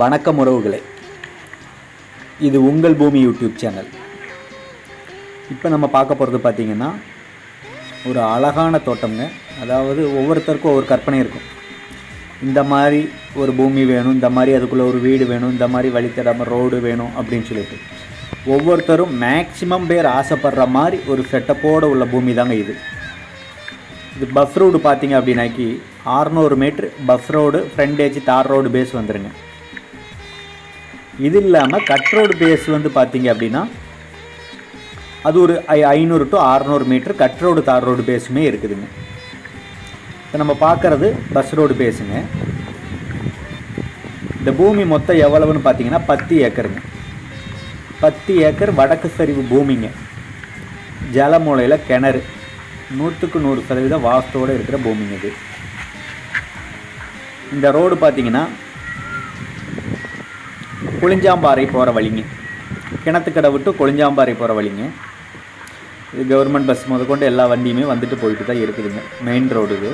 வணக்கம் உறவுகளே. இது உங்கள் பூமி யூடியூப் சேனல். இப்போ நம்ம பார்க்க போகிறது பார்த்திங்கன்னா ஒரு அழகான தோட்டம்ங்க. அதாவது ஒவ்வொருத்தருக்கும் ஒவ்வொரு கற்பனை இருக்கும். இந்த மாதிரி ஒரு பூமி வேணும் இந்த மாதிரி அதுக்குள்ளே ஒரு வீடு வேணும் இந்த மாதிரி வழித்தடாமல் ரோடு வேணும் அப்படின்னு சொல்லிட்டு. ஒவ்வொருத்தரும் மேக்சிமம் பேர் ஆசைப்படுற மாதிரி ஒரு செட்டப்போடு உள்ள பூமி தாங்க இது. இது பஃப் ரோடு பார்த்தீங்க அப்படின்னாக்கி 600 metre puff road frontage tar road face வந்துருங்க. இது இல்லாமல் கட்ரோடு பேஸ் வந்து பார்த்தீங்க அப்படின்னா அது ஒரு ஐ- ஐநூறு to 600 metre cut road tar road பேஸுமே இருக்குதுங்க. இப்போ நம்ம பார்க்குறது பஸ் ரோடு பேஸுங்க இந்த பூமி மொத்தம் எவ்வளவுன்னு பார்த்தீங்கன்னா பத்து ஏக்கருங்க. பத்து ஏக்கர் வடக்கு சரிவு பூமிங்க. ஜலமூலையில் கிணறு. நூற்றுக்கு நூறு சதவீதம் வாஸ்தோடு இருக்கிற பூமிங்க இது. இந்த ரோடு பார்த்தீங்கன்னா கொளிஞ்சாம்பாறை போகிற வழிங்க. கிணத்துக்கடை விட்டு கொளிஞ்சாம்பாறை போகிற வழிங்க. இது கவர்மெண்ட் பஸ் முதற்கொண்டு எல்லா வண்டியுமே வந்துட்டு போயிட்டு தான் இருக்குதுங்க. மெயின் ரோடு இது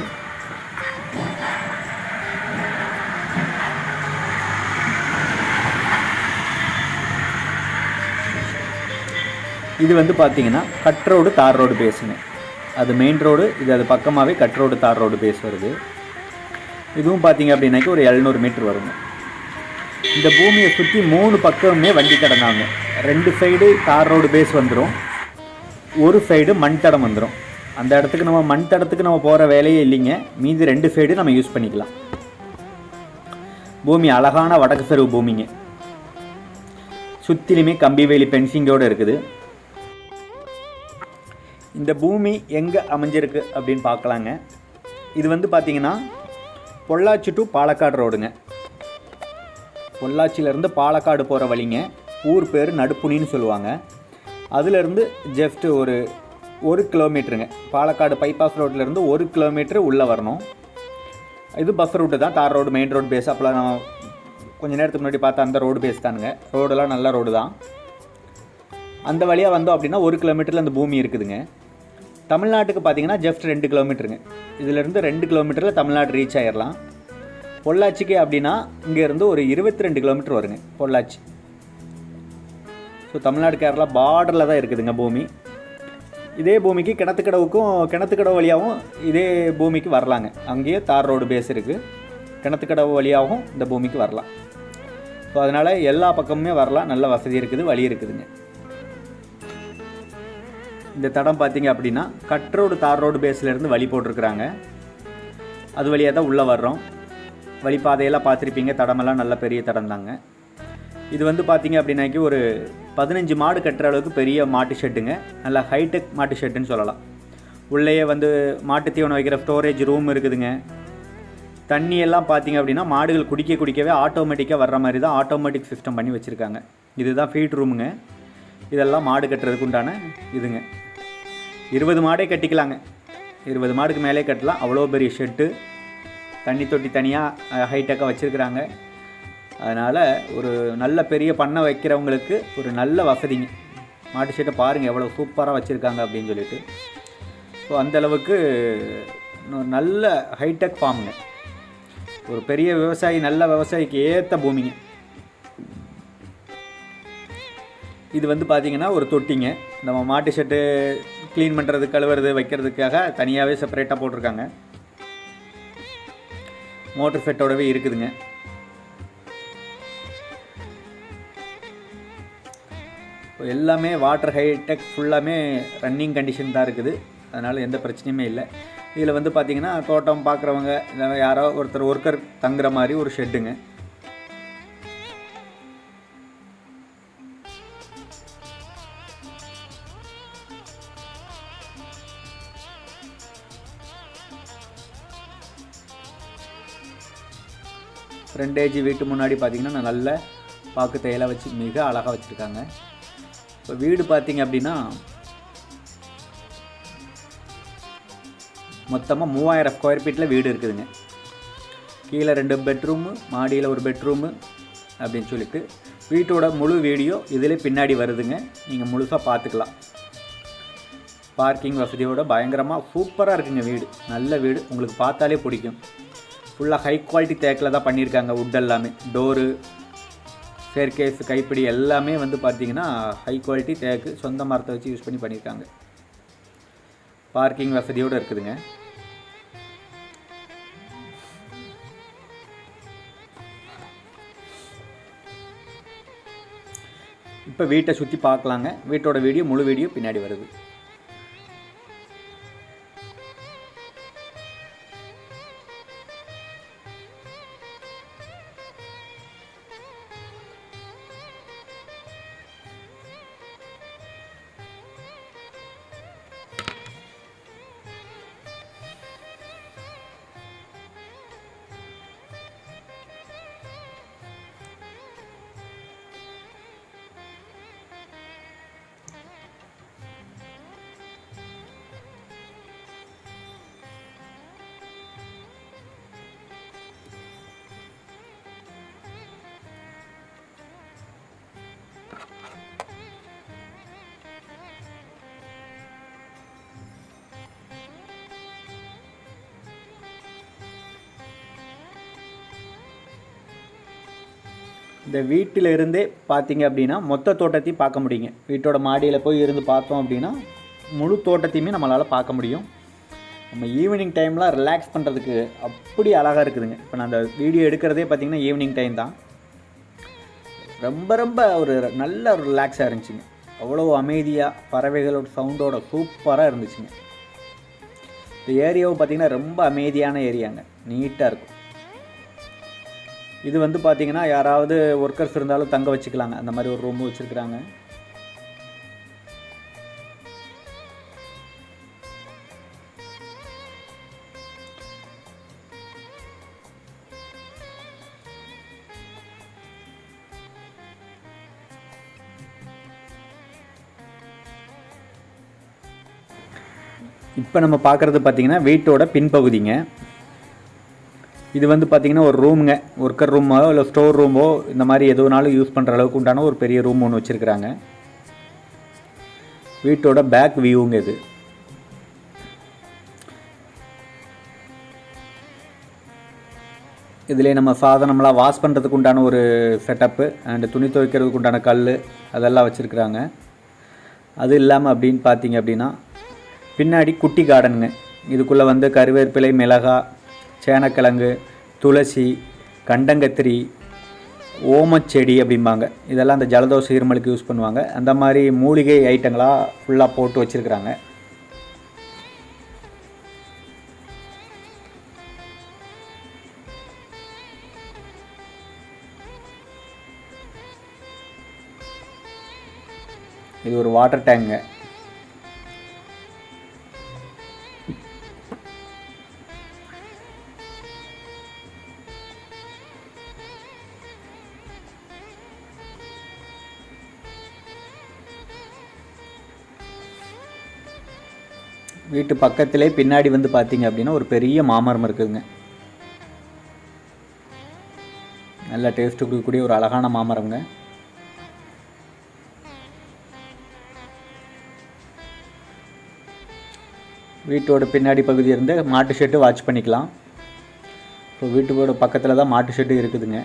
இது வந்து பார்த்தீங்கன்னா கட் ரோடு தார் ரோடு பேஸுங்க அது மெயின் ரோடு இது அது பக்கமாகவே cut road tar road face வருது இதுவும் பார்த்தீங்க அப்படின்னாக்கி ஒரு எழுநூறு மீட்ரு வருங்க. இந்த பூமியை சுற்றி மூணு பக்கமுமே வண்டி கடந்தாங்க. ரெண்டு சைடு தார் ரோடு பேஸ் வந்துடும் ஒரு சைடு மண் தடம் வந்துடும் அந்த இடத்துக்கு நம்ம மண் தடத்துக்கு நம்ம போகிற வேலையே இல்லைங்க. மீதி ரெண்டு சைடு நம்ம யூஸ் பண்ணிக்கலாம். பூமி அழகான வடக்கு செருவு பூமிங்க. சுற்றிலுமே கம்பி வேலி பென்சிங்கோடு இருக்குது. இந்த பூமி எங்கே அமைஞ்சிருக்கு அப்படின்னு பார்க்கலாங்க. இது வந்து பார்த்தீங்கன்னா பொள்ளாச்சி டு பாலக்காடு ரோடுங்க பொள்ளாச்சியிலேருந்து பாலக்காடு போகிற வழிங்க. ஊர் பேர் நடுப்புணின்னு சொல்லுவாங்க. அதுலேருந்து ஜஸ்ட் ஒரு ஒரு கிலோமீட்டருங்க பாலக்காடு பைபாஸ் ரோட்லேருந்து ஒரு கிலோமீட்டர் உள்ளே வரணும். இது பஸ் ரூட்டு தான். தார் ரோடு மெயின் ரோடு பேஸ் அப்போலாம் நான் கொஞ்சம் நேரத்துக்கு முன்னாடி பார்த்தா அந்த ரோடு பேஸ் தானுங்க. ரோடெல்லாம் நல்ல ரோடு தான். அந்த வழியாக வந்தோம் அப்படின்னா ஒரு கிலோமீட்டரில் அந்த பூமி இருக்குதுங்க. தமிழ்நாட்டுக்கு பார்த்தீங்கன்னா ஜஸ்ட் ரெண்டு கிலோமீட்டருங்க இதிலேருந்து ரெண்டு கிலோமீட்டரில் தமிழ்நாடு ரீச் ஆயிடலாம் பொள்ளாச்சிக்கு அப்படின்னா இங்கேருந்து ஒரு இருபத்தி ரெண்டு கிலோமீட்டர் வருங்க பொள்ளாச்சி. ஸோ தமிழ்நாடு கேரளா பார்டரில் தான் இருக்குதுங்க பூமி. இதே பூமிக்கு கிணத்துக்கடவுக்கும் கிணத்துக்கடவு வழியாகவும் இதே பூமிக்கு வரலாங்க. அங்கேயே தார் ரோடு பேஸ் இருக்குது கிணத்துக்கடவு வழியாகவும் இந்த பூமிக்கு வரலாம். ஸோ அதனால் எல்லா பக்கமுமே வரலாம். நல்ல வசதி இருக்குது வழி இருக்குதுங்க. இந்த தடம் பார்த்தீங்க அப்படின்னா கட் ரோடு தார் ரோடு பேஸ்லேருந்து வழி போட்டிருக்கிறாங்க. அது வழியாக தான் உள்ளே வர்றோம். வழிபாதையெல்லாம் பார்த்துருப்பீங்க. தடமெல்லாம் நல்ல பெரிய தடம் தாங்க. இது வந்து பார்த்திங்க அப்படின்னாக்கி ஒரு பதினஞ்சு மாடு கட்டுற அளவுக்கு பெரிய மாட்டு ஷெட்டுங்க. நல்லா ஹைடெக் மாட்டு ஷெட்டுன்னு சொல்லலாம். உள்ளேயே வந்து மாட்டு தீவனம் வைக்கிற ஸ்டோரேஜ் ரூம் இருக்குதுங்க. தண்ணி எல்லாம் பார்த்திங்க அப்படின்னா மாடுகள் குடிக்க குடிக்கவே ஆட்டோமேட்டிக்காக வர்ற மாதிரி தான் ஆட்டோமேட்டிக் சிஸ்டம் பண்ணி வச்சுருக்காங்க. இதுதான் ஃபீட் ரூமுங்க இதெல்லாம் மாடு கட்டுறதுக்கு உண்டான இதுங்க. இருபது மாடே கட்டிக்கலாங்க. இருபது மாடுக்கு மேலே கட்டலாம். அவ்வளோ பெரிய ஷெட்டு தண்ணி தொட்டி தனியாக ஹைடெக்காக வச்சுருக்குறாங்க. அதனால் ஒரு நல்ல பெரிய பண்ணை வைக்கிறவங்களுக்கு ஒரு நல்ல வசதிங்க. மாட்டு ஷெட்டை பாருங்கள் எவ்வளோ சூப்பராக வச்சுருக்காங்க அப்படின்னு சொல்லிட்டு. ஸோ அந்தளவுக்கு நல்ல ஹைடெக் ஃபார்முங்க ஒரு பெரிய விவசாயி நல்ல விவசாயிக்கு ஏற்ற பூமிங்க. இது வந்து பார்த்திங்கன்னா ஒரு தொட்டிங்க. நம்ம மாட்டு ஷெட்டு க்ளீன் பண்ணுறது கழுவுறது வைக்கிறதுக்காக தனியாகவே செப்பரேட்டாக போட்டிருக்காங்க. மோட்டர் செட்டோடவே இருக்குதுங்க. எல்லாமே வாட்டர் ஹைடெக் ஃபுல்லாமே ரன்னிங் கண்டிஷன் தான் இருக்குது. அதனால் எந்த பிரச்சனையுமே இல்லை. இதில் வந்து பார்த்திங்கன்னா தோட்டம் பார்க்குறவங்க இல்லை யாரோ ஒருத்தர் ஒர்க்கர் தங்குற மாதிரி ஒரு ஷெட்டுங்க. ஃப்ரண்டேஜ் வீட்டு முன்னாடி பார்த்தீங்கன்னா நல்ல பாக்கு தையலாக வச்சு மிக அழகாக வச்சுருக்காங்க. இப்போ வீடு பார்த்தீங்க அப்படின்னா மொத்தமாக மூவாயிரம் ஸ்கொயர் ஃபீட்டில் வீடு இருக்குதுங்க. கீழே ரெண்டு பெட்ரூமு மாடியில் ஒரு பெட்ரூமு அப்படின்னு சொல்லிட்டு வீட்டோட முழு வீடியோ இதில் பின்னாடி வருதுங்க. நீங்கள் முழுசாக பார்த்துக்கலாம் பார்க்கிங் வசதியோட பயங்கரமாக சூப்பராக இருக்குங்க வீடு. நல்ல வீடு. உங்களுக்கு பார்த்தாலே பிடிக்கும். ஃபுல்லாக ஹை குவாலிட்டி தேக்கில் தான் பண்ணியிருக்காங்க வுட் எல்லாமே. டோரு ஸ்டேர்கேஸ் கைப்பிடி எல்லாமே வந்து பார்த்தீங்கன்னா ஹை குவாலிட்டி தேக்கு சொந்த மரத்தை வச்சு யூஸ் பண்ணி பண்ணியிருக்காங்க பார்க்கிங் வசதியோடு இருக்குதுங்க. இப்போ வீட்டை சுற்றி பார்க்கலாங்க. வீட்டோட வீடியோ முழு வீடியோ பின்னாடி வருது. இந்த வீட்டில் இருந்தே பார்த்தீங்க அப்படின்னா மொத்த தோட்டத்தையும் பார்க்க முடியுங்க. வீட்டோட மாடியில் போய் இருந்து பார்த்தோம் அப்படின்னா முழு தோட்டத்தையுமே நம்மளால் பார்க்க முடியும். நம்ம ஈவினிங் டைம்லாம் ரிலாக்ஸ் பண்ணுறதுக்கு அப்படி அழகாக இருக்குதுங்க. இப்போ நான் அந்த வீடியோ எடுக்கிறதே பார்த்தீங்கன்னா ஈவினிங் டைம் தான். ரொம்ப ரொம்ப ஒரு நல்ல ஒரு ரிலாக்ஸாக இருந்துச்சுங்க. அவ்வளோ அமைதியாக பறவைகளோட சவுண்டோட சூப்பராக இருந்துச்சுங்க. இந்த ஏரியாவும் பார்த்தீங்கன்னா ரொம்ப அமைதியான ஏரியாங்க நீட்டாக இருக்கும். இது வந்து பார்த்தீங்கன்னா யாராவது ஒர்க்கர்ஸ் இருந்தாலும் தங்க வச்சுக்கலாங்க. அந்த மாதிரி ஒரு ரூம் வச்சுருக்குறாங்க. இப்போ நம்ம பார்க்குறது பார்த்தீங்கன்னா வீட்டோட பின்பகுதிங்க. இது வந்து பார்த்திங்கன்னா ஒரு ரூமுங்க ஒர்க்கர் ரூமோ இல்லை ஸ்டோர் ரூமோ இந்த மாதிரி எதுனாலும் யூஸ் பண்ணுற அளவுக்கு உண்டான ஒரு பெரிய ரூம் ஒன்று வச்சுருக்குறாங்க. வீட்டோட பேக் வியூங்க இது. இதிலே நம்ம சாதனம்லாம் வாஷ் பண்ணுறதுக்கு உண்டான ஒரு செட்டப்பு அண்டு துணி துவைக்கிறதுக்கு உண்டான கல் அதெல்லாம் வச்சுருக்குறாங்க. அது இல்லாமல் அப்படின்னு பார்த்தீங்க அப்படின்னா பின்னாடி குட்டி கார்டனுங்க இதுக்குள்ளே வந்து கருவேப்பிலை மிளகாய் சேனக்கிழங்கு துளசி கண்டங்கத்திரி ஓமச்செடி அப்படிம்பாங்க. இதெல்லாம் அந்த ஜலதோஷ இருமலுக்கு யூஸ் பண்ணுவாங்க. அந்த மாதிரி மூலிகை ஐட்டங்களாக ஃபுல்லாக போட்டு வச்சுருக்குறாங்க. இது ஒரு வாட்டர் டேங்குங்க வீட்டு பக்கத்திலே பின்னாடி வந்து பார்த்தீங்க அப்படின்னா ஒரு பெரிய மாமரம் இருக்குதுங்க. நல்ல டேஸ்ட்டு கொடுக்கக்கூடிய ஒரு அழகான மாமரம்ங்க. வீட்டோட பின்னாடி பகுதி இருந்து மாட்டு ஷெட்டு வாட்ச் பண்ணிக்கலாம். இப்போ வீட்டுக்கோட பக்கத்தில் தான் மாட்டு ஷெட்டு இருக்குதுங்க.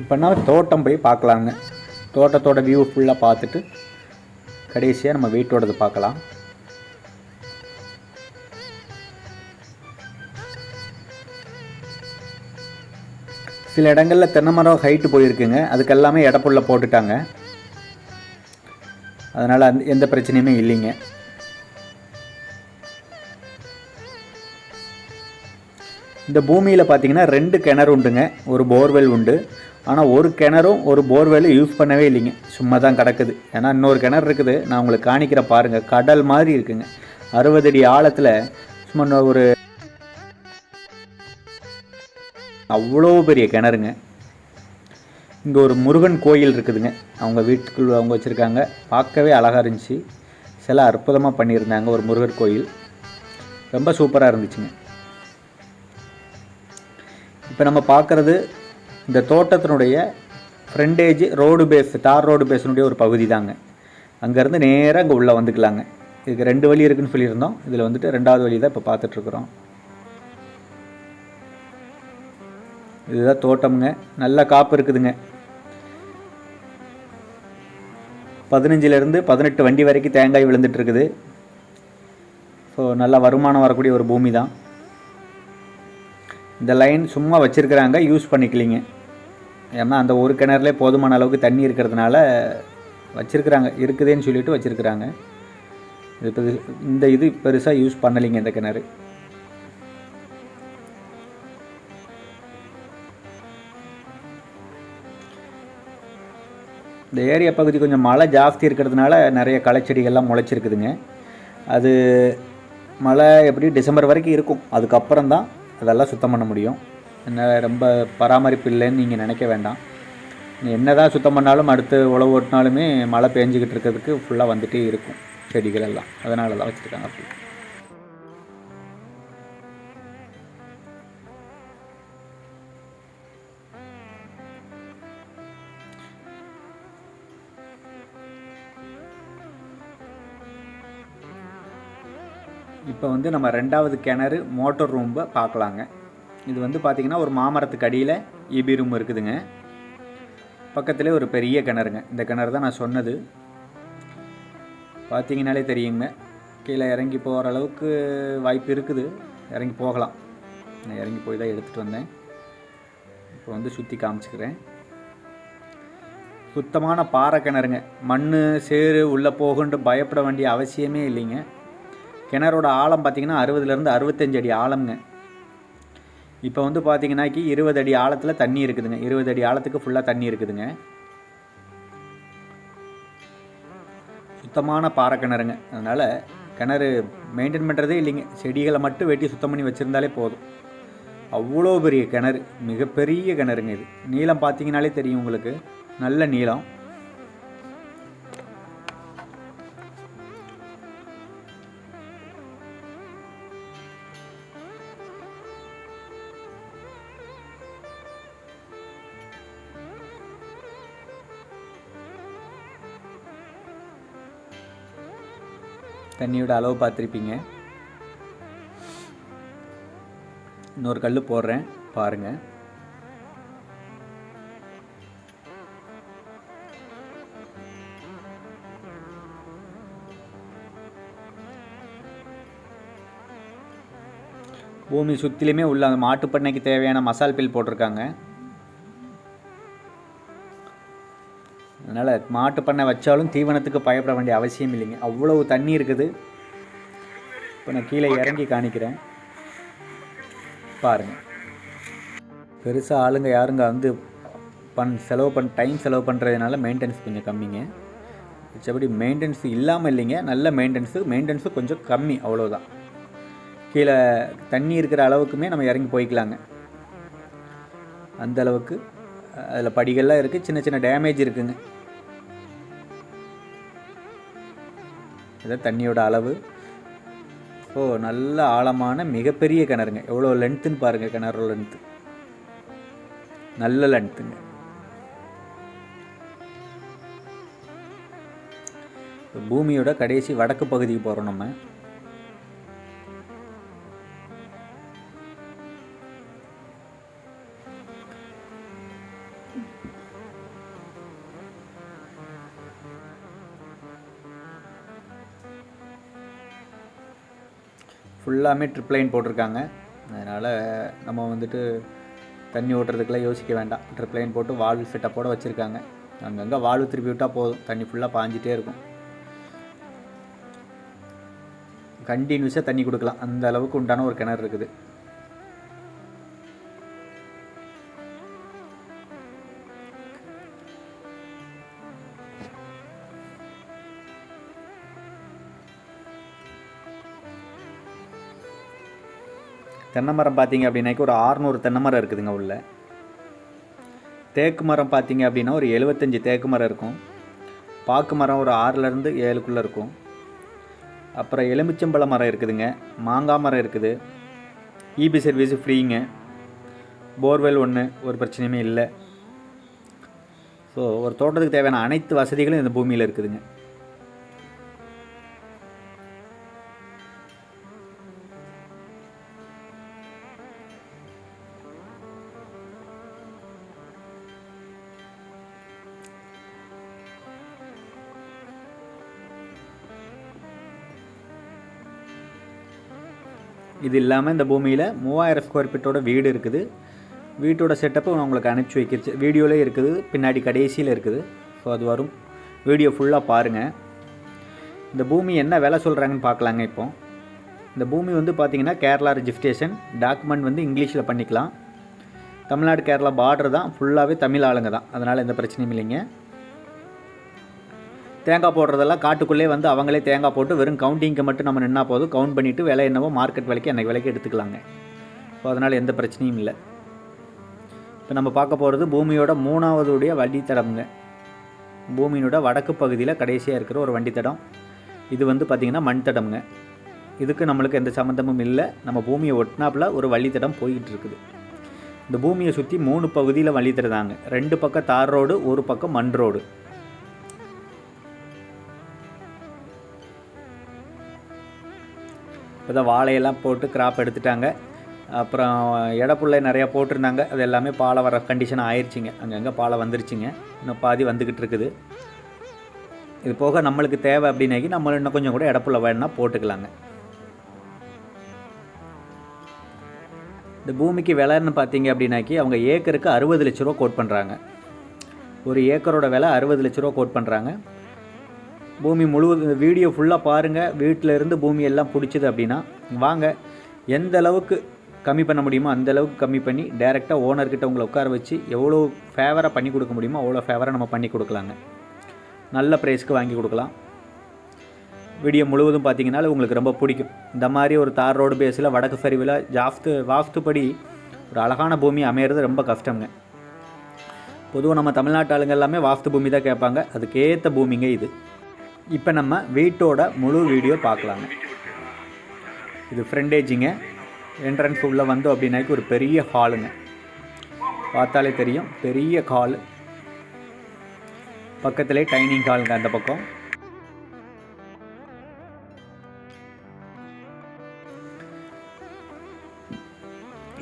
இப்போனா தோட்டம் போய் பார்க்கலாங்க. தோட்டத்தோட வியூ ஃபுல்லாக பார்த்துட்டு கடைசியாக நம்ம வீட்டோடது பார்க்கலாம். சில இடங்களில் தென்னை மரம் ஹைட்டு போயிருக்குங்க. அதுக்கெல்லாமே இடப்புள்ள போட்டுட்டாங்க. அதனால் அந்த எந்த பிரச்சனையுமே இல்லைங்க. இந்த பூமியில் பார்த்தீங்கன்னா ரெண்டு கிணறு உண்டுங்க. ஒரு போர்வெல் உண்டு ஆனால் ஒரு கிணறும் ஒரு போர்வெல்லும் யூஸ் பண்ணவே இல்லைங்க. சும்மா தான் கிடக்குது. ஏன்னா இன்னொரு கிணறு இருக்குது. நான் உங்களுக்கு காணிக்கிற பாருங்கள் கடல் மாதிரி இருக்குங்க. அறுபது அடி ஆழத்தில் சும்மா ஒரு அவ்வளோ பெரிய கிணறுங்க. இங்கே ஒரு முருகன் கோயில் இருக்குதுங்க. அவங்க வீட்டுக்குள்ள அவங்க வச்சுருக்காங்க. பார்க்கவே அழகாக இருந்துச்சு. சில அற்புதமாக பண்ணியிருந்தாங்க ஒரு முருகர் கோயில். ரொம்ப சூப்பராக இருந்துச்சுங்க. இப்போ நம்ம பார்க்குறது இந்த தோட்டத்தினுடைய frontage road face tar road பேஸினுடைய ஒரு பகுதி தாங்க. அங்கேருந்து நேராக இங்கே உள்ளே வந்துக்கலாங்க. இதுக்கு ரெண்டு வழி இருக்குதுன்னு சொல்லியிருந்தோம். இதில் வந்துட்டு ரெண்டாவது வழி தான் இப்போ பார்த்துட்ருக்குறோம். இதுதான் தோட்டம்ங்க. நல்ல காப்பு இருக்குதுங்க. பதினஞ்சிலேருந்து பதினெட்டு வண்டி வரைக்கும் தேங்காய் விழுந்துட்டுருக்குது ஸோ நல்ல வருமானம் வரக்கூடிய ஒரு பூமி தான் இந்த லைன் சும்மா வச்சுருக்குறாங்க. யூஸ் பண்ணிக்கலிங்க. ஏன்னா அந்த ஒரு கிணறுலே போதுமான அளவுக்கு தண்ணி இருக்கிறதுனால வச்சுருக்குறாங்க இருக்குதுன்னு சொல்லிட்டு வச்சுருக்குறாங்க. இது பெரு- இந்த இது பெருசாக யூஸ் பண்ணலைங்க இந்த கிணறு. இந்த ஏரியா பகுதி கொஞ்சம் மழை ஜாஸ்தி இருக்கிறதுனால நிறைய களைச்செடிகள்லாம் முளைச்சிருக்குதுங்க. அது மழை எப்படி டிசம்பர் வரைக்கும் இருக்கும். அதுக்கப்புறம் தான் அதெல்லாம் சுத்தம் பண்ண முடியும். என்ன ரொம்ப பராமரிப்பு இல்லைன்னு நீங்கள் நினைக்க வேண்டாம். என்ன தான் சுத்தம் பண்ணாலும் அடுத்து உழவு ஓட்டினாலுமே மழை பெஞ்சிக்கிட்டு இருக்கிறதுக்கு ஃபுல்லாக வந்துகிட்டே இருக்கும். செடிகள் எல்லாம். அதனால தான் வச்சுருக்காங்க அப்படி. இப்போ வந்து நம்ம ரெண்டாவது கிணறு மோட்டர் ரூம்பை பார்க்கலாங்க. இது வந்து பார்த்திங்கன்னா ஒரு மாமரத்துக்கு அடியில் இபி ரூம் இருக்குதுங்க. பக்கத்துலேயே ஒரு பெரிய கிணறுங்க. இந்த கிணறு தான் நான் சொன்னது. பார்த்தீங்கனாலே தெரியுங்க. கீழே இறங்கி போகிற அளவுக்கு வாய்ப்பு இருக்குது. இறங்கி போகலாம். நான் இறங்கி போய் தான் எடுத்துகிட்டு வந்தேன். இப்போ வந்து சுற்றி காமிச்சுக்கிறேன். சுத்தமான பாறை கிணறுங்க. மண் சேறு உள்ளே போகுன்ட்டு பயப்பட வேண்டிய அவசியமே இல்லைங்க. கிணறோட ஆழம் பார்த்தீங்கன்னா அறுபதுலேருந்து அறுபத்தஞ்சு அடி ஆழம்ங்க. இப்போ வந்து பார்த்தீங்கன்னாக்கி இருபது அடி ஆழத்தில் தண்ணி இருக்குதுங்க. இருபது அடி ஆழத்துக்கு ஃபுல்லாக தண்ணி இருக்குதுங்க. சுத்தமான பாறை கிணறுங்க. அதனால் கிணறு மெயின்டைன் பண்ணுறதே இல்லைங்க. செடிகளை மட்டும் வெட்டி சுத்தம் பண்ணி வச்சுருந்தாலே போதும். அவ்வளோ பெரிய கிணறு மிகப்பெரிய கிணறுங்க இது. நீளம் பார்த்தீங்கனாலே தெரியும் உங்களுக்கு. நல்ல நீளம். தண்ணியோட அளவு பார்த்துருப்பீங்க. இன்னொரு கல் போடுறேன் பாருங்கள் பூமி சுற்றிலுமே உள்ள அந்த மாட்டுப் பண்ணைக்கு தேவையான மசால் பில் போட்டிருக்காங்க. அதனால் மாட்டு பண்ணை வச்சாலும் தீவனத்துக்கு பயப்பட வேண்டிய அவசியம் இல்லைங்க. அவ்வளவு தண்ணி இருக்குது. இப்போ நான் கீழே இறங்கி காணிக்கிறேன். பாருங்கள் பெருசாக ஆளுங்க யாருங்க வந்து பண் செலவு பண் டைம் செலவு பண்ணுறதுனால மெயின்டெனன்ஸ் கொஞ்சம் கம்மிங்க. மிச்சபடி மெயின்டெனன்ஸ் இல்லாமல் இல்லைங்க. நல்ல மெயின்டெனன்ஸு மெயின்டெனன்ஸு கொஞ்சம் கம்மி அவ்வளோதான் கீழே தண்ணி இருக்கிற அளவுக்குமே நம்ம இறங்கி போய்க்கலாங்க. அந்த அளவுக்கு அதில் படிகள்லாம் இருக்குது சின்ன சின்ன டேமேஜ் இருக்குங்க. இதான் தண்ணியோட அளவு. ஓ நல்ல ஆழமான மிகப்பெரிய கிணறுங்க. எவ்வளோ லென்த்துன்னு பாருங்கள் கிணறு லென்த்து நல்ல லென்த்துங்க பூமியோட கடைசி வடக்கு பகுதிக்கு போகிறோம் நம்ம. ஃபுல்லாமே ட்ரிப் லைன் போட்டிருக்காங்க. அதனால் நம்ம வந்துட்டு தண்ணி ஓட்டுறதுக்கெல்லாம் யோசிக்க வேண்டாம். ட்ரிப்லைன் போட்டு வால்வு ஃபிட்டப்போடு வச்சுருக்காங்க. அங்கங்கே வால்வு திருப்பி விட்டால் போதும். தண்ணி ஃபுல்லாக பாஞ்சிட்டே இருக்கும். கண்டினியூஸாக தண்ணி கொடுக்கலாம். அந்த அளவுக்கு உண்டான ஒரு கிணறு இருக்குது. தென்னை மரம் பார்த்தீங்க அப்படின்னாக்கி ஒரு ஆறுநூறு தென்னை மரம் இருக்குதுங்க உள்ள. தேக்கு மரம் பார்த்தீங்க அப்படின்னா ஒரு எழுபத்தஞ்சி தேக்கு மரம் இருக்கும். பாக்கு மரம் ஒரு ஆறுலேருந்து ஏழுக்குள்ளே இருக்கும். அப்புறம் எலுமிச்சம்பழ மரம் இருக்குதுங்க. மாங்காய் மரம் இருக்குது. இபி சர்வீஸு ஃப்ரீங்க போர்வெல் ஒன்று ஒரு பிரச்சனையுமே இல்லை. ஸோ ஒரு தோட்டத்துக்கு தேவையான அனைத்து வசதிகளும் இந்த பூமியில் இருக்குதுங்க. இது இல்லாமல் இந்த பூமியில் மூவாயிரம் ஸ்கொயர் ஃபீட்டோட வீடு இருக்குது. வீட்டோட செட்டப்பு நான் உங்களுக்கு அனுப்பிச்சி வைக்கிச்சு வீடியோலேயே இருக்குது பின்னாடி கடைசியில் இருக்குது. ஸோ அது வரும். வீடியோ ஃபுல்லாக பாருங்கள் இந்த பூமி என்ன விலை சொல்கிறாங்கன்னு பார்க்கலாங்க இப்போ. இந்த பூமி வந்து பார்த்திங்கன்னா கேரளா ரெஜிஸ்ட்ரேஷன் டாக்குமெண்ட் வந்து இங்கிலீஷில் பண்ணிக்கலாம். தமிழ்நாடு கேரளா பார்டர் தான். ஃபுல்லாகவே தமிழ் ஆளுங்க தான். அதனால் எந்த பிரச்சனையும் இல்லைங்க. தேங்காய் போடுறதெல்லாம் காட்டுக்குள்ளே வந்து அவங்களே தேங்காய் போட்டு வெறும் கவுண்டிங்க்கு மட்டும் நம்ம நின்னா போதும். கவுண்ட் பண்ணிவிட்டு விலை என்னவோ மார்க்கெட் விலைக்கு அன்றைக்கி விலைக்கு எடுத்துக்கலாங்க. ஸோ அதனால் எந்த பிரச்சனையும் இல்லை. இப்போ நம்ம பார்க்க போகிறது பூமியோட மூணாவது உடைய வண்டித்தடம்ங்க. பூமியினோட வடக்கு பகுதியில் கடைசியாக இருக்கிற ஒரு வண்டித்தடம். இது வந்து பார்த்திங்கன்னா மண் தடம்ங்க. இதுக்கு நம்மளுக்கு எந்த சம்மந்தமும் இல்லை. நம்ம பூமியை ஒட்டினாப்பில் ஒரு வழித்தடம் போய்கிட்டு இருக்குது. இந்த பூமியை சுற்றி மூணு பகுதியில் வழித்தடதாங்க ரெண்டு பக்கம் தார் ரோடு ஒரு பக்கம் மண் ரோடு. இப்போ தான் வாழையெல்லாம் போட்டு கிராப் எடுத்துட்டாங்க. அப்புறம் இடப்புள்ளை நிறையா போட்டிருந்தாங்க. அது எல்லாமே பாலை வர கண்டிஷன் ஆயிடுச்சிங்க அங்கங்கே பாலை வந்துருச்சுங்க. இன்னும் பாதி வந்துக்கிட்டு இருக்குது. இது போக நம்மளுக்கு தேவை அப்படின்னாக்கி நம்ம இன்னும் கொஞ்சம் கூட இடப்புள்ள வேணுன்னா போட்டுக்கலாங்க. இந்த பூமிக்கு விலைன்னு பார்த்தீங்க அப்படின்னாக்கி அவங்க ஏக்கருக்கு அறுபது லட்ச ரூபா கோட் பண்ணுறாங்க ஒரு ஏக்கரோட விலை அறுபது லட்ச ரூபா கோட் பண்ணுறாங்க பூமி முழுவதும் வீடியோ ஃபுல்லாக பாருங்கள் வீட்டில் இருந்து பூமி எல்லாம் பிடிச்சிது அப்படின்னா வாங்க. எந்த அளவுக்கு கம்மி பண்ண முடியுமோ அந்த அளவுக்கு கம்மி பண்ணி டேரெக்டாக ஓனர்கிட்ட உங்களை உட்கார வச்சு எவ்வளோ ஃபேவராக பண்ணி கொடுக்க முடியுமோ அவ்வளோ ஃபேவராக நம்ம பண்ணி கொடுக்கலாங்க. நல்ல ப்ரைஸ்க்கு வாங்கி கொடுக்கலாம். வீடியோ முழுவதும் பார்த்தீங்கன்னாலும் உங்களுக்கு ரொம்ப பிடிக்கும். இந்த மாதிரி ஒரு தார் ரோடு பேஸில் வடக்கு சரிவில் ஜாஸ்து வாஸ்துப்படி ஒரு அழகான பூமி அமையிறது ரொம்ப கஷ்டங்க பொதுவாக நம்ம தமிழ்நாட்டு ஆளுங்க எல்லாமே வாஸ்து பூமி தான் கேட்பாங்க. அதுக்கேற்ற பூமிங்க இது. இப்போ நம்ம வீட்டோட முழு வீடியோ பார்க்கலாங்க. இது ஃப்ரெண்டேஜிங்க என்ட்ரன்ஸ் உள்ளே வந்தோம் அப்படின்னாக்கி ஒரு பெரிய ஹாலுங்க பார்த்தாலே தெரியும். பெரிய ஹால் பக்கத்திலே டைனிங் ஹாலுங்க அந்த பக்கம்.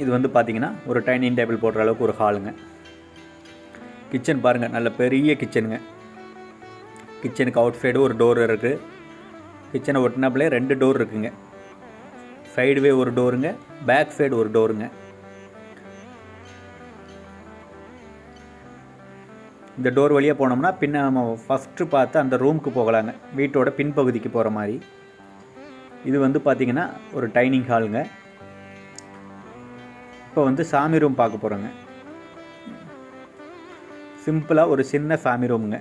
இது வந்து பார்த்தீங்கன்னா ஒரு டைனிங் டேபிள் போடுற அளவுக்கு ஒரு ஹாலுங்க கிச்சன் பாருங்கள் நல்ல பெரிய கிச்சனுங்க கிச்சனுக்கு அவுட் சைடு ஒரு டோர் இருக்குது கிச்சனை ஒட்டினாப்புலே ரெண்டு டோர் இருக்குங்க. சைடுவே ஒரு டோருங்க பேக் சைடு ஒரு டோருங்க. இந்த டோர் வழியாக போனோம்னா பின்ன நம்ம ஃபஸ்ட்டு பார்த்து அந்த ரூமுக்கு போகலாங்க. வீட்டோட பின்பகுதிக்கு போகிற மாதிரி. இது வந்து பார்த்திங்கன்னா ஒரு டைனிங் ஹாலுங்க இப்போ வந்து சாமி ரூம் பார்க்க போகிறோங்க சிம்பிளாக ஒரு சின்ன சாமி ரூமுங்க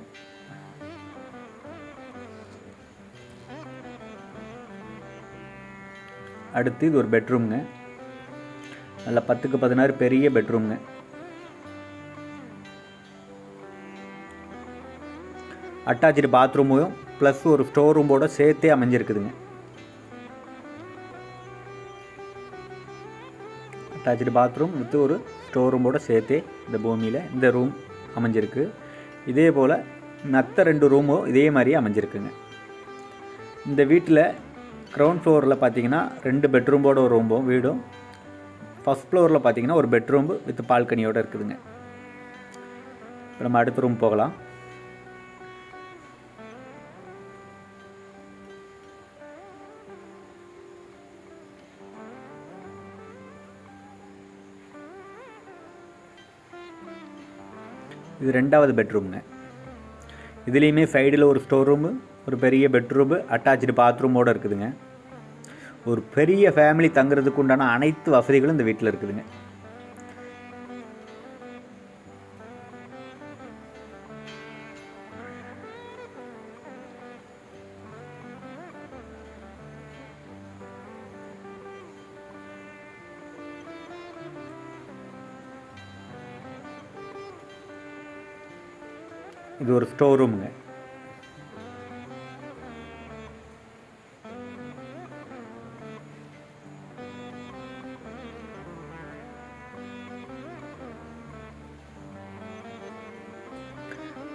அடுத்து இது ஒரு பெட்ரூம்ங்க நல்ல பத்துக்கு பதினாறு பெரிய பெட்ரூம்ங்க அட்டாச்சு பாத்ரூமும் ப்ளஸ் ஒரு ஸ்டோர் ரூமோட சேர்த்தே அமைஞ்சிருக்குதுங்க. அட்டாச்சு பாத்ரூம் வித் ஒரு ஸ்டோர் ரூமோட சேர்த்தே இந்த பூமியில் இந்த ரூம் அமைஞ்சிருக்கு. இதே போல் மற்ற ரெண்டு ரூமும் இதே மாதிரியே அமைஞ்சிருக்குங்க. இந்த வீட்டில் க்ரௌண்ட் ஃப்ளோரில் பார்த்தீங்கன்னா ரெண்டு பெட்ரூமோட ஒரு ரூமும் வீடும். ஃபஸ்ட் ஃப்ளோரில் பார்த்தீங்கன்னா ஒரு பெட்ரூம் வித் பால்கனியோடு இருக்குதுங்க. இப்போ நம்ம அடுத்த ரூம் போகலாம். இது ரெண்டாவது பெட்ரூம்ங்க இதுலேயுமே சைடில் ஒரு ஸ்டோர் ரூமு ஒரு பெரிய பெட்ரூமு அட்டாச்சு பாத்ரூமோடு இருக்குதுங்க. ஒரு பெரிய ஃபேமிலி தங்குறதுக்கு உண்டான அனைத்து வசதிகளும் இந்த வீட்டில் இருக்குதுங்க. இது ஒரு ஸ்டோர் ரூமுங்க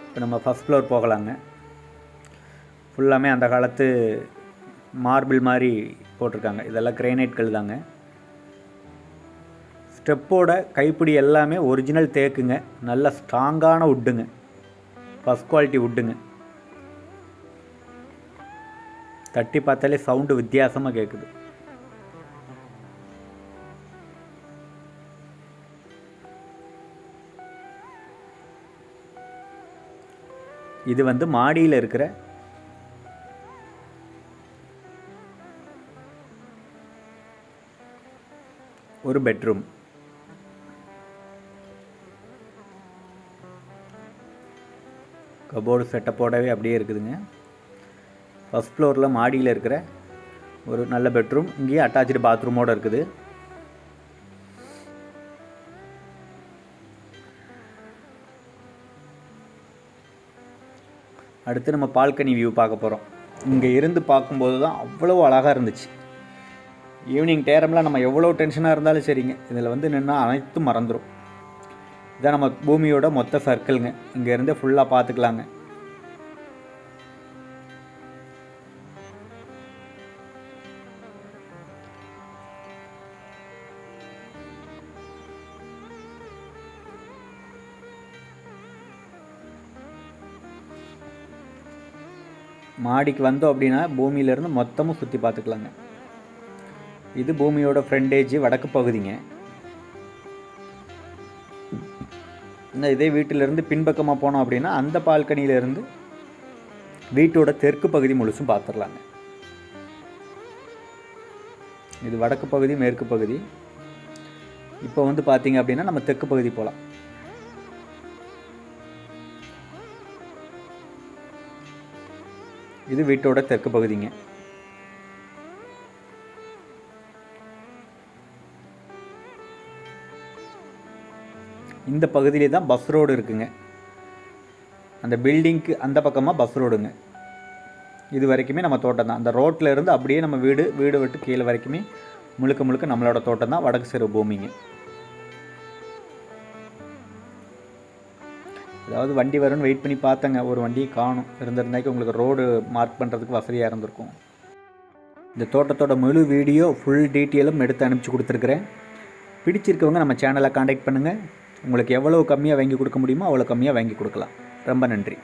இப்போ நம்ம ஃபஸ்ட் ஃப்ளோர் போகலாங்க. ஃபுல்லாமே அந்த காலத்து மார்பிள் மாதிரி போட்டிருக்காங்க. இதெல்லாம் கிரேனைட்கள் தாங்க. ஸ்டெப்போட கைப்பிடி எல்லாமே ஒரிஜினல் தேக்குங்க. நல்ல ஸ்ட்ராங்கான உட்டுங்க ஃபஸ்ட் குவாலிட்டி உட்டுங்க தட்டி பார்த்தாலே சவுண்டு வித்தியாசமாக கேட்குது இது வந்து மாடியில் இருக்கிற ஒரு பெட்ரூம் கபோர்டு செட்டப்போடவே அப்படியே இருக்குதுங்க. ஃபஸ்ட் ஃப்ளோரில் மாடியில் இருக்கிற ஒரு நல்ல பெட்ரூம் இங்கேயே அட்டாச்சு பாத்ரூமோடு இருக்குது. அடுத்து நம்ம பால்கனி வியூ பார்க்க போகிறோம் இங்கே இருந்து பார்க்கும்போது தான் அவ்வளோ அழகாக இருந்துச்சு. ஈவினிங் டேரம்லாம் நம்ம எவ்வளோ டென்ஷனாக இருந்தாலும் சரிங்க. இதில் வந்து நின்னால் அனைத்தும் மறந்துடும் இதான் நம்ம பூமியோட மொத்த சர்க்கிள்ங்க இங்கேருந்து ஃபுல்லாக பார்த்துக்கலாங்க. மாடிக்கு வந்தோம் அப்படின்னா பூமியிலேருந்து மொத்தமும் சுற்றி பார்த்துக்கலாங்க. இது பூமியோட ஃப்ரெண்டேஜ் வடக்கு பகுதிங்க. இந்த இதே வீட்டிலேருந்து பின்பக்கமாக போனோம் அப்படின்னா அந்த பால்கனியிலேருந்து வீட்டோட தெற்கு பகுதி முழுசும் பார்த்துடலாங்க இது வடக்கு பகுதி மேற்கு பகுதி. இப்போ வந்து பார்த்தீங்க அப்படின்னா நம்ம தெற்கு பகுதி போகலாம் இது வீட்டோட தெற்கு பகுதிங்க. இந்த பகுதியிலே தான் பஸ் ரோடு இருக்குங்க. அந்த பில்டிங்க்கு அந்த பக்கமாக பஸ் ரோடுங்க இது வரைக்குமே நம்ம தோட்டம் தான். அந்த ரோட்டில் இருந்து அப்படியே நம்ம வீடு வீடு விட்டு கீழே வரைக்குமே முழுக்க முழுக்க நம்மளோட தோட்டம் தான் வடக்கு சிறு பூமிங்க. அதாவது வண்டி வரும்னு வெயிட் பண்ணி பார்த்தேங்க. ஒரு வண்டியை காணும். இருந்திருந்தாக்கி உங்களுக்கு ரோடு மார்க் பண்ணுறதுக்கு வசதியாக இருந்திருக்கும். இந்த தோட்டத்தோட முழு வீடியோ ஃபுல் டீட்டெயிலும் எடுத்து அனுப்பிச்சி கொடுத்துருக்குறேன். பிடிச்சிருக்கவங்க நம்ம சேனலை காண்டாக்ட் பண்ணுங்கள் உங்களுக்கு எவ்வளோ கம்மியாக வாங்கி கொடுக்க முடியுமோ அவ்வளோ கம்மியாக வாங்கி கொடுக்கலாம். ரொம்ப நன்றி.